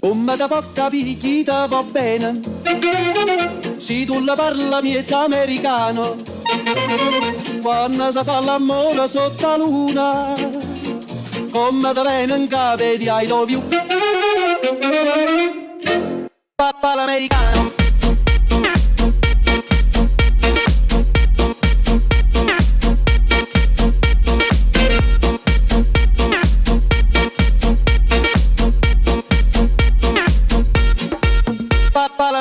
può capire chi te va bene. Se tu la parla miezza americano, quando si fa l'amore sotto la luna, come te viene in capo di I love you. Papà l'americano.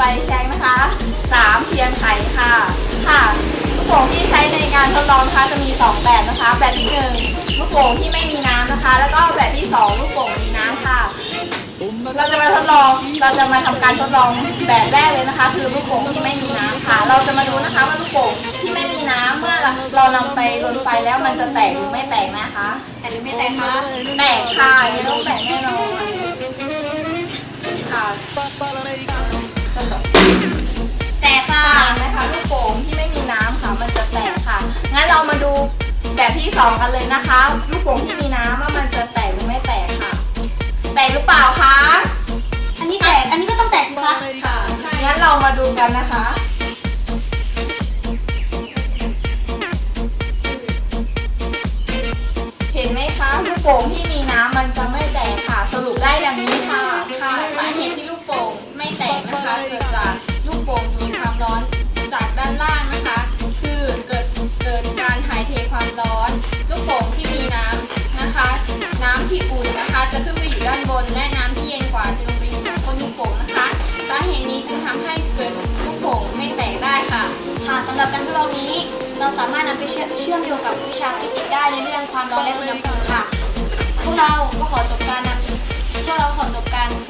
ฟโชว์ฟิสิกส์นะคะเรื่องการเรื่องที่ใช้ในการทดลองนะคะคือความร้อนและอุณหภูมิค่ะสำหรับการทดลองนี้มีชื่อว่าลูกโป่งลนไฟค่ะค่ะสำหรับอุปกรณ์ที่ใช้นะคะก็มี1ลูกโป่งค่ะ2ไฟแช็กนะคะ3เทียนไขค่ะค่ะลูกโป่งที่ใช้ในการทดลองนะคะจะมี2แบบนะคะ แบบที่1ลูกโป่งที่ไม่มีน้ำนะคะ แล้วก็แบบที่2ลูกโป่งมีน้ำค่ะ เราจะมาทดลองเราจะมาทำการทดลองแบบแรกเลยนะคะ คือลูกโป่งที่ไม่มีน้ำค่ะ เราจะมาดูนะคะว่าลูกโป่งที่ไม่มีน้ำเมื่อเรานำไปลนไฟแล้วมันจะแตกหรือไม่แตกนะคะ แต่หรือไม่แต่คะแตกค่ะไม่ต้องแตกแน่นอน แบบที่สองกันเลยนะคะ ลูกโป่งที่มีน้ำว่ามันจะแตกหรือไม่แตกค่ะ แตกหรือเปล่าคะ อันนี้แตก อันนี้ก็ต้องแตกสิคะค่ะ งั้นเรามาดูกันนะคะ เห็นไหมคะ ลูกโป่งที่มีน้ำมันจะไม่แตกค่ะ สรุปได้อย่างนี้ค่ะค่ะ จะขึ้นไปอยู่ด้านบน และน้ำที่เย็นกว่าจะลงไปอยู่บนลูกโป่งนะคะสาเหตุนี้จึงทำให้เกิดลูกโป่งไม่แตกได้ค่ะ ค่ะสำหรับการทดลองนี้ เราสามารถนำไปเชื่อมเชื่อมโยงกับวิชาฟิสิกส์ได้ในเรื่องความร้อนและอุณหภูมิค่ะ พวกเราก็ขอจบการนำพวกเราขอจบการท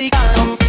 americano.